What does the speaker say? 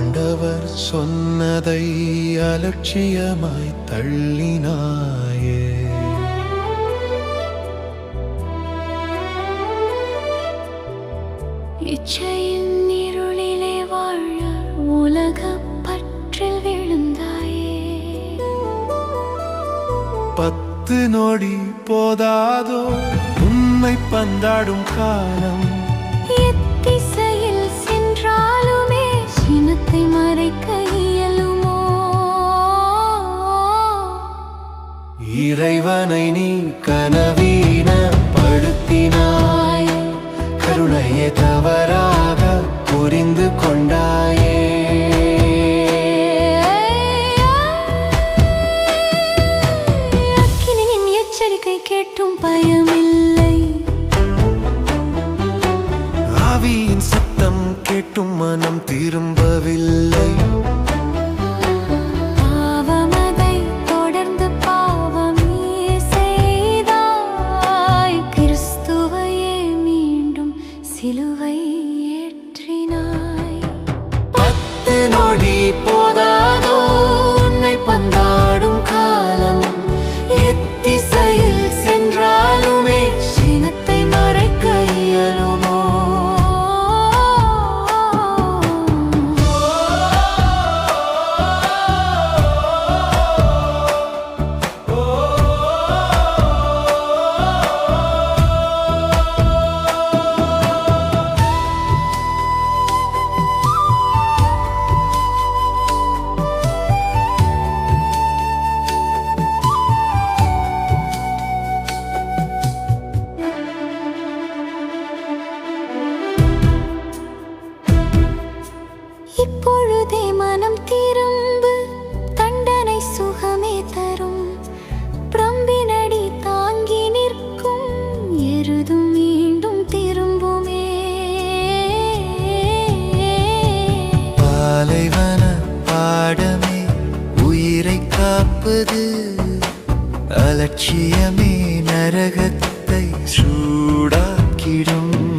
அவர் சொன்னதை அலட்சியமாய் தள்ளினாயே. இச்சையின் இருளிலே வாழ உலக பற்றில் விழுந்தாயே. பத்து நொடி போதாதோ உண்மை பந்தாடும் காலம் இறைவனை நீ கனவீனப்படுத்தினாய். கருணையை தவறாக புரிந்து கொண்டாயே. அக்கினியின் எச்சரிக்கை கேட்டும் பயமில்லை. ஆவியின் சத்தம் கேட்டும் மனம் திரும்பவில்லை. இப்பொழுதே மனம் திரும்பு தண்டனை சுகமே தரும். பிரம்பினடி தாங்கி நிற்கும் எருதும் மீண்டும் திரும்புமே. பாலைவன பாடமே உயிரை காப்பது அலட்சியமே நரகத்தை சூடாக்கிடும்.